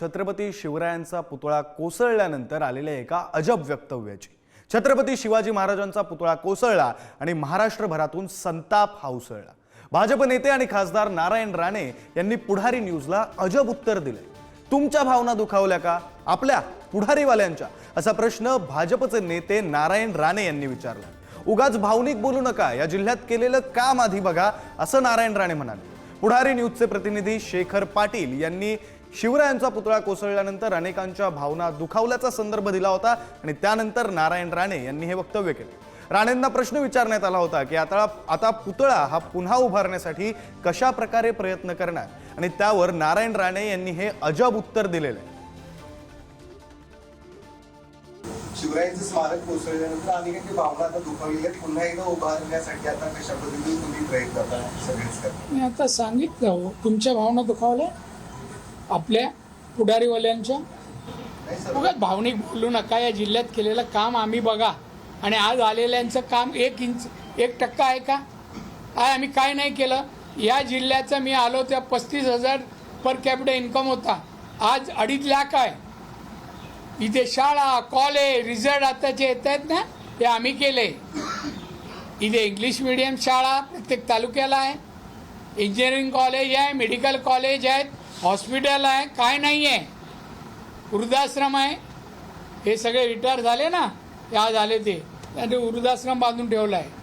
छत्रपती शिवरायांचा पुतळा कोसळल्यानंतर आलेल्या एका अजब वक्तव्याची. छत्रपती शिवाजी महाराजांचा पुतळा कोसळला आणि महाराष्ट्रभरातून संताप हा उसळला. भाजप नेते आणि खासदार नारायण राणे यांनी पुढारी न्यूजला अजब उत्तर दिले. तुमच्या भावना दुखावल्या का? आपल्या पुढारीवाल्यांच्या? असा प्रश्न भाजपचे नेते नारायण राणे यांनी विचारला. उगाच भावनिक बोलू नका या जिल्ह्यात केलेलं काम आधी बघा असं नारायण राणे म्हणाले. पुढारी न्यूजचे प्रतिनिधी शेखर पाटील यांनी शिवरायांचा पुतळा कोसळल्यानंतर अनेकांच्या भावना दुखावल्याचा संदर्भ दिला होता आणि त्यानंतर नारायण राणे यांनी हे वक्तव्य केले. राणेंना प्रश्न विचारण्यात आला होता की आता आता पुतळा हा पुन्हा उभारण्यासाठी कशा प्रकारे प्रयत्न करणार? आणि त्यावर नारायण राणे यांनी हे अजब उत्तर दिलेलं आहे. शिवरायांचं स्मारक कोसळल्यानंतर अनेकांची भावना आता दुखावली आहेत. पुन्हा एकदा उभारण्यासाठी आता कशा पद्धतीने तुम्ही प्रयत्न आता सगळेच करता. मी आता सांगितलं हो, तुमच्या भावना दुखावल्या आपल्या पुढारीवाल्यांच्या. नाही भावनिक बोलू नका या जिल्ह्यात केलेलं काम आम्ही बघा. आणि आज आलेल्यांचं काम एक इंच एक टक्का आहे का? आय आम्ही काय नाही केलं? या जिल्ह्याचं मी आलो त्या पस्तीस हजार पर कॅपिटल इन्कम होता. आज अडीच लाख आहे. इथे शाळा कॉलेज रिझल्ट आताचे येत आहेत ना? ते आम्ही केले. इथे इंग्लिश मिडियम शाळा प्रत्येक तालुक्याला आहे. इंजिनिअरिंग कॉलेज आहे मेडिकल कॉलेज आहेत. हॉस्पिटल आहे काय नाही आहे. वृद्धाश्रम आहे. हे सगळे रिटायर झाले ना ते आज आले ते. त्यांनी वृद्धाश्रम बांधून ठेवला आहे.